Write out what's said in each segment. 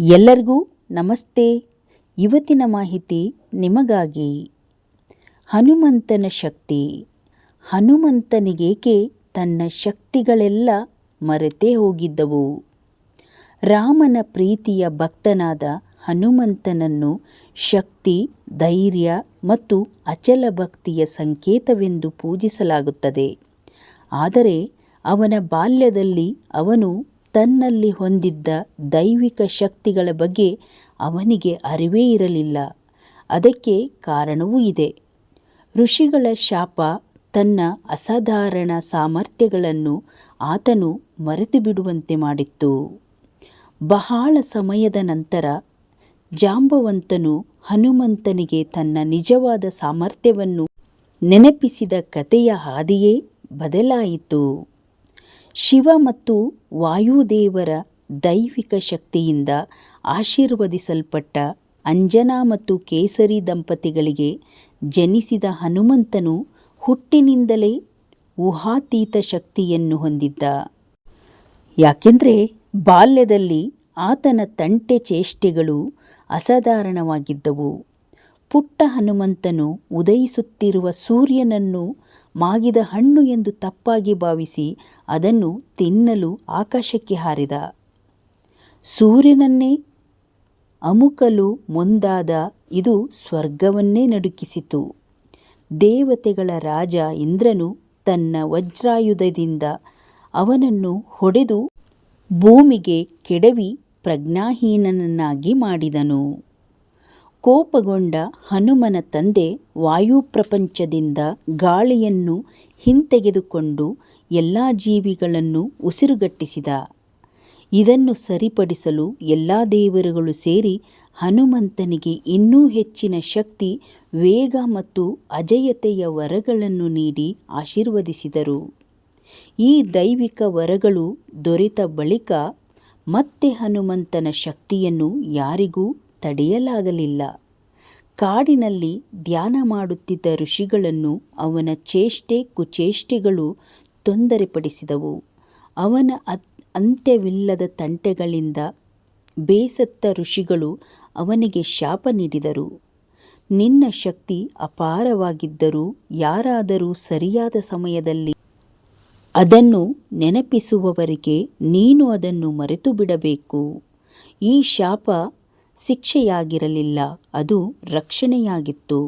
ಎಲ್ಲರಿಗೂ ನಮಸ್ತೆ. ಇವತ್ತಿನ ಮಾಹಿತಿ ನಿಮಗಾಗಿ. ಹನುಮಂತನ ಶಕ್ತಿ. ಹನುಮಂತನಿಗೇಕೆ ತನ್ನ ಶಕ್ತಿಗಳೆಲ್ಲ ಮರೆತೇ ಹೋಗಿದ್ದವು. ರಾಮನ ಪ್ರೀತಿಯ ಭಕ್ತನಾದ ಹನುಮಂತನನ್ನು ಶಕ್ತಿ, ಧೈರ್ಯ ಮತ್ತು ಅಚಲ ಭಕ್ತಿಯ ಸಂಕೇತವೆಂದು ಪೂಜಿಸಲಾಗುತ್ತದೆ. ಆದರೆ ಅವನ ಬಾಲ್ಯದಲ್ಲಿ ಅವನು ತನ್ನಲ್ಲಿ ಹೊಂದಿದ್ದ ದೈವಿಕ ಶಕ್ತಿಗಳ ಬಗ್ಗೆ ಅವನಿಗೆ ಅರಿವೇ ಇರಲಿಲ್ಲ. ಅದಕ್ಕೆ ಕಾರಣವೂ ಇದೆ. ಋಷಿಗಳ ಶಾಪ ತನ್ನ ಅಸಾಧಾರಣ ಸಾಮರ್ಥ್ಯಗಳನ್ನು ಆತನು ಮರೆತು ಬಿಡುವಂತೆ ಮಾಡಿತ್ತು. ಬಹಳ ಸಮಯದ ನಂತರ ಜಾಂಬವಂತನು ಹನುಮಂತನಿಗೆ ತನ್ನ ನಿಜವಾದ ಸಾಮರ್ಥ್ಯವನ್ನು ನೆನಪಿಸಿದ ಕಥೆಯ ಹಾದಿಯೇ ಬದಲಾಯಿತು. ಶಿವ ಮತ್ತು ವಾಯುದೇವರ ದೈವಿಕ ಶಕ್ತಿಯಿಂದ ಆಶೀರ್ವದಿಸಲ್ಪಟ್ಟ ಅಂಜನಾ ಮತ್ತು ಕೇಸರಿ ದಂಪತಿಗಳಿಗೆ ಜನಿಸಿದ ಹನುಮಂತನು ಹುಟ್ಟಿನಿಂದಲೇ ಊಹಾತೀತ ಶಕ್ತಿಯನ್ನು ಹೊಂದಿದ್ದ. ಯಾಕೆಂದರೆ ಬಾಲ್ಯದಲ್ಲಿ ಆತನ ತಂಟೆ ಚೇಷ್ಟೆಗಳು ಅಸಾಧಾರಣವಾಗಿದ್ದವು. ಪುಟ್ಟ ಹನುಮಂತನು ಉದಯಿಸುತ್ತಿರುವ ಸೂರ್ಯನನ್ನು ಮಾಗಿದ ಹಣ್ಣು ಎಂದು ತಪ್ಪಾಗಿ ಭಾವಿಸಿ ಅದನ್ನು ತಿನ್ನಲು ಆಕಾಶಕ್ಕೆ ಹಾರಿದ. ಸೂರ್ಯನನ್ನೇ ಅಮುಕಲು ಮುಂದಾದ ಇದು ಸ್ವರ್ಗವನ್ನೇ ನಡುಕಿಸಿತು. ದೇವತೆಗಳ ರಾಜ ಇಂದ್ರನು ತನ್ನ ವಜ್ರಾಯುಧದಿಂದ ಅವನನ್ನು ಹೊಡೆದು ಭೂಮಿಗೆ ಕೆಡವಿ ಪ್ರಜ್ಞಾಹೀನನನ್ನಾಗಿ ಮಾಡಿದನು. ಕೋಪಗೊಂಡ ಹನುಮನ ತಂದೆ ವಾಯುಪ್ರಪಂಚದಿಂದ ಗಾಳಿಯನ್ನು ಹಿಂತೆಗೆದುಕೊಂಡು ಎಲ್ಲ ಜೀವಿಗಳನ್ನು ಉಸಿರುಗಟ್ಟಿಸಿದ. ಇದನ್ನು ಸರಿಪಡಿಸಲು ಎಲ್ಲ ದೇವರುಗಳು ಸೇರಿ ಹನುಮಂತನಿಗೆ ಇನ್ನೂ ಹೆಚ್ಚಿನ ಶಕ್ತಿ, ವೇಗ ಮತ್ತು ಅಜಯತೆಯ ವರಗಳನ್ನು ನೀಡಿ ಆಶೀರ್ವದಿಸಿದರು. ಈ ದೈವಿಕ ವರಗಳು ದೊರೆತ ಬಳಿಕ ಮತ್ತೆ ಹನುಮಂತನ ಶಕ್ತಿಯನ್ನು ಯಾರಿಗೂ ತಡೆಯಲಾಗಲಿಲ್ಲ. ಕಾಡಿನಲ್ಲಿ ಧ್ಯಾನ ಮಾಡುತ್ತಿದ್ದ ಋಷಿಗಳನ್ನು ಅವನ ಚೇಷ್ಟೆ ಕುಚೇಷ್ಟೆಗಳು ತೊಂದರೆಪಡಿಸಿದವು. ಅವನ ಅಂತ್ಯವಿಲ್ಲದ ತಂಟೆಗಳಿಂದ ಬೇಸತ್ತ ಋಷಿಗಳು ಅವನಿಗೆ ಶಾಪ ನೀಡಿದರು. ನಿನ್ನ ಶಕ್ತಿ ಅಪಾರವಾಗಿದ್ದರೂ ಯಾರಾದರೂ ಸರಿಯಾದ ಸಮಯದಲ್ಲಿ ಅದನ್ನು ನೆನಪಿಸುವವರೆಗೆ ನೀನು ಅದನ್ನು ಮರೆತು ಬಿಡಬೇಕು ಈ ಶಾಪ ಶಿಕ್ಷೆಯಾಗಿರಲಿಲ್ಲ, ಅದು ರಕ್ಷಣೆಯಾಗಿತ್ತು.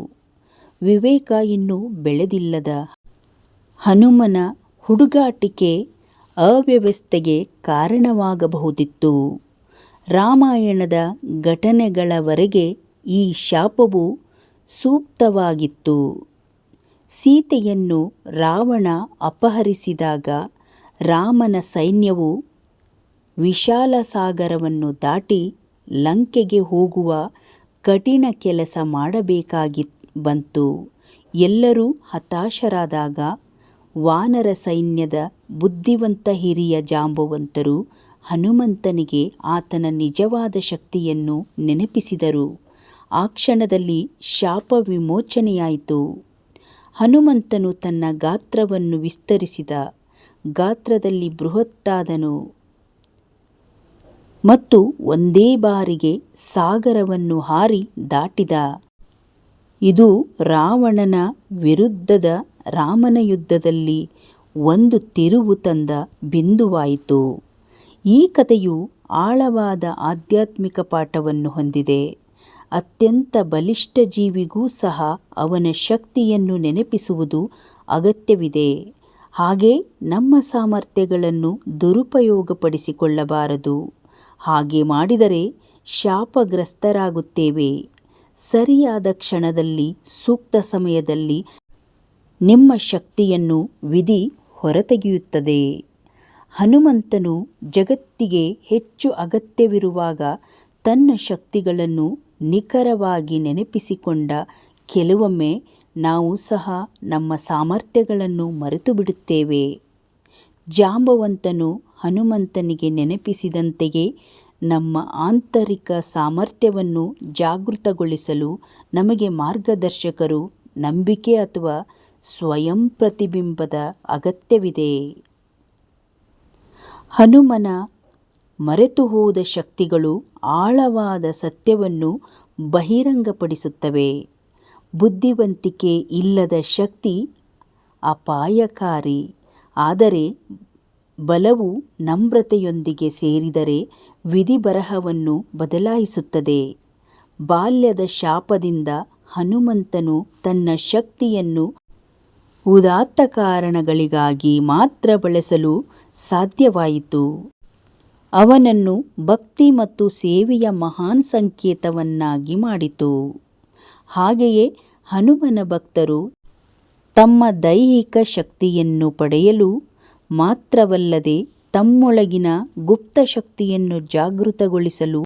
ವಿವೇಕ ಇನ್ನೂ ಬೆಳೆದಿಲ್ಲದ ಹನುಮನ ಹುಡುಗಾಟಿಕೆ ಅವ್ಯವಸ್ಥೆಗೆ ಕಾರಣವಾಗಬಹುದಿತ್ತು. ರಾಮಾಯಣದ ಘಟನೆಗಳವರೆಗೆ ಈ ಶಾಪವು ಸೂಕ್ತವಾಗಿತ್ತು. ಸೀತೆಯನ್ನು ರಾವಣ ಅಪಹರಿಸಿದಾಗ ರಾಮನ ಸೈನ್ಯವು ವಿಶಾಲ ಸಾಗರವನ್ನು ದಾಟಿ ಲಂಕೆಗೆ ಹೋಗುವ ಕಠಿಣ ಕೆಲಸ ಮಾಡಬೇಕಾಗಿ ಬಂತು. ಎಲ್ಲರೂ ಹತಾಶರಾದಾಗ ವಾನರ ಸೈನ್ಯದ ಬುದ್ಧಿವಂತ ಹಿರಿಯ ಜಾಂಬವಂತರು ಹನುಮಂತನಿಗೆ ಆತನ ನಿಜವಾದ ಶಕ್ತಿಯನ್ನು ನೆನಪಿಸಿದರು. ಆ ಕ್ಷಣದಲ್ಲಿ ಶಾಪ ವಿಮೋಚನೆಯಾಯಿತು. ಹನುಮಂತನು ತನ್ನ ಗಾತ್ರವನ್ನು ವಿಸ್ತರಿಸಿದ. ಗಾತ್ರದಲ್ಲಿ ಬೃಹತ್ತಾದನು. ಮತ್ತು ಒಂದೇ ಬಾರಿಗೆ ಸಾಗರವನ್ನು ಹಾರಿ ದಾಟಿದ. ಇದು ರಾವಣನ ವಿರುದ್ಧದ ರಾಮನ ಯುದ್ಧದಲ್ಲಿ ಒಂದು ತಿರುವು ತಂದ ಬಿಂದುವಾಯಿತು. ಈ ಕಥೆಯು ಆಳವಾದ ಆಧ್ಯಾತ್ಮಿಕ ಪಾಠವನ್ನು ಹೊಂದಿದೆ. ಅತ್ಯಂತ ಬಲಿಷ್ಠ ಜೀವಿಗೂ ಸಹ ಅವನ ಶಕ್ತಿಯನ್ನು ನೆನಪಿಸುವುದು ಅಗತ್ಯವಿದೆ. ಹಾಗೆ ನಮ್ಮ ಸಾಮರ್ಥ್ಯಗಳನ್ನು ದುರುಪಯೋಗಪಡಿಸಿಕೊಳ್ಳಬಾರದು. ಹಾಗೆ ಮಾಡಿದರೆ ಶಾಪಗ್ರಸ್ತರಾಗುತ್ತೇವೆ. ಸರಿಯಾದ ಕ್ಷಣದಲ್ಲಿ, ಸೂಕ್ತ ಸಮಯದಲ್ಲಿ ನಿಮ್ಮ ಶಕ್ತಿಯನ್ನು ವಿಧಿ ಹೊರತೆಗೆಯುತ್ತದೆ. ಹನುಮಂತನು ಜಗತ್ತಿಗೆ ಹೆಚ್ಚು ಅಗತ್ಯವಿರುವಾಗ ತನ್ನ ಶಕ್ತಿಗಳನ್ನು ನಿಖರವಾಗಿ ನೆನಪಿಸಿಕೊಂಡ ಕೆಲವೊಮ್ಮೆ ನಾವು ಸಹ ನಮ್ಮ ಸಾಮರ್ಥ್ಯಗಳನ್ನು ಮರೆತು ಬಿಡುತ್ತೇವೆ ಜಾಂಬವಂತನು ಹನುಮಂತನಿಗೆ ನೆನಪಿಸಿದಂತೆಯೇ ನಮ್ಮ ಆಂತರಿಕ ಸಾಮರ್ಥ್ಯವನ್ನು ಜಾಗೃತಗೊಳಿಸಲು ನಮಗೆ ಮಾರ್ಗದರ್ಶಕರು ನಂಬಿಕೆ ಅಥವಾ ಸ್ವಯಂ ಪ್ರತಿಬಿಂಬದ ಅಗತ್ಯವಿದೆ. ಹನುಮನ ಮರೆತು ಹೋದ ಶಕ್ತಿಗಳು ಆಳವಾದ ಸತ್ಯವನ್ನು ಬಹಿರಂಗಪಡಿಸುತ್ತವೆ. ಬುದ್ಧಿವಂತಿಕೆ ಇಲ್ಲದ ಶಕ್ತಿ ಅಪಾಯಕಾರಿ. ಆದರೆ ಬಲವು ನಮ್ರತೆಯೊಂದಿಗೆ ಸೇರಿದರೆ ವಿಧಿಬರಹವನ್ನು ಬದಲಾಯಿಸುತ್ತದೆ. ಬಾಲ್ಯದ ಶಾಪದಿಂದ ಹನುಮಂತನು ತನ್ನ ಶಕ್ತಿಯನ್ನು ಉದಾತ್ತ ಕಾರಣಗಳಿಗಾಗಿ ಮಾತ್ರ ಬಳಸಲು ಸಾಧ್ಯವಾಯಿತು. ಅವನನ್ನು ಭಕ್ತಿ ಮತ್ತು ಸೇವೆಯ ಮಹಾನ್ ಸಂಕೇತವನ್ನಾಗಿ ಮಾಡಿತು. ಹಾಗೆಯೇ ಹನುಮನ ಭಕ್ತರು ತಮ್ಮ ದೈಹಿಕ ಶಕ್ತಿಯನ್ನು ಪಡೆಯಲು ಮಾತ್ರವಲ್ಲದೆ ತಮ್ಮೊಳಗಿನ ಗುಪ್ತ ಶಕ್ತಿಯನ್ನು ಜಾಗೃತಗೊಳಿಸಲು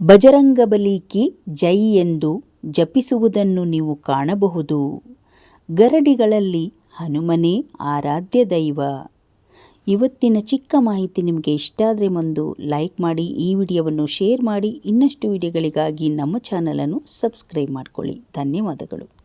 ಬಜರಂಗಬಲಿ ಕಿ ಜೈ ಎಂದು ಜಪಿಸುವುದನ್ನು ನೀವು ಕಾಣಬಹುದು. ಗರಡಿಗಳಲ್ಲಿ ಹನುಮನೇ ಆರಾಧ್ಯ ದೈವ. ಇವತ್ತಿನ ಚಿಕ್ಕ ಮಾಹಿತಿ ನಿಮಗೆ ಇಷ್ಟ ಆದರೆ ಒಂದು ಲೈಕ್ ಮಾಡಿ, ಈ ವಿಡಿಯೋವನ್ನು ಶೇರ್ ಮಾಡಿ, ಇನ್ನಷ್ಟು ವಿಡಿಯೋಗಳಿಗಾಗಿ ನಮ್ಮ ಚಾನಲನ್ನು ಸಬ್ಸ್ಕ್ರೈಬ್ ಮಾಡಿಕೊಳ್ಳಿ. ಧನ್ಯವಾದಗಳು.